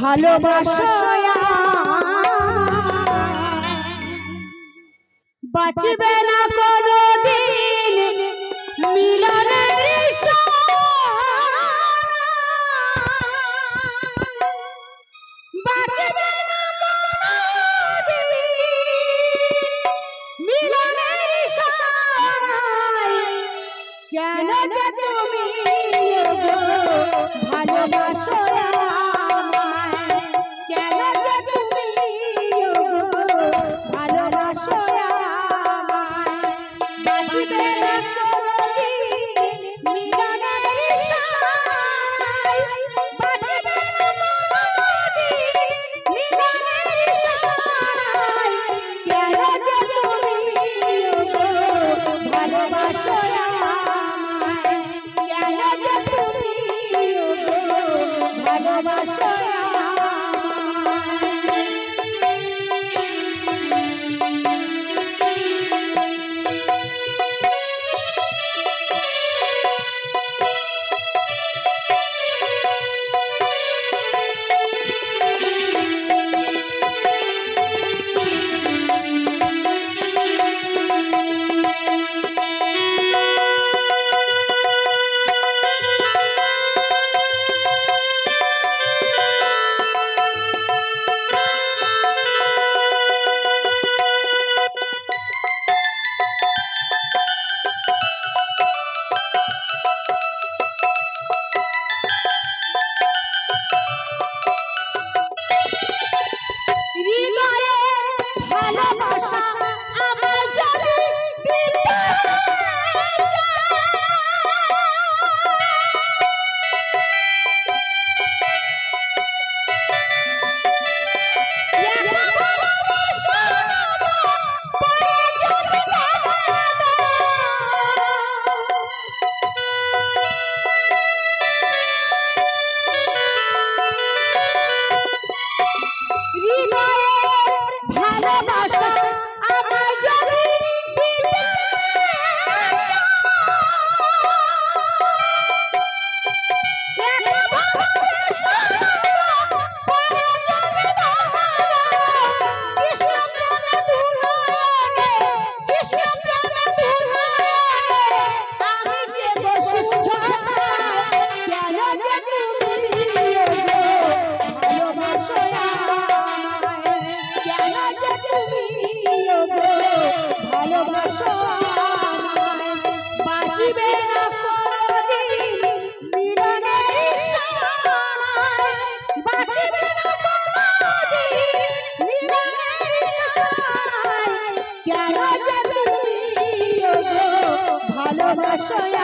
ভালোবাসো। বাঁচবে না কোনোদিন। মিলনের ভালোবাসো কেন ভালোবাসো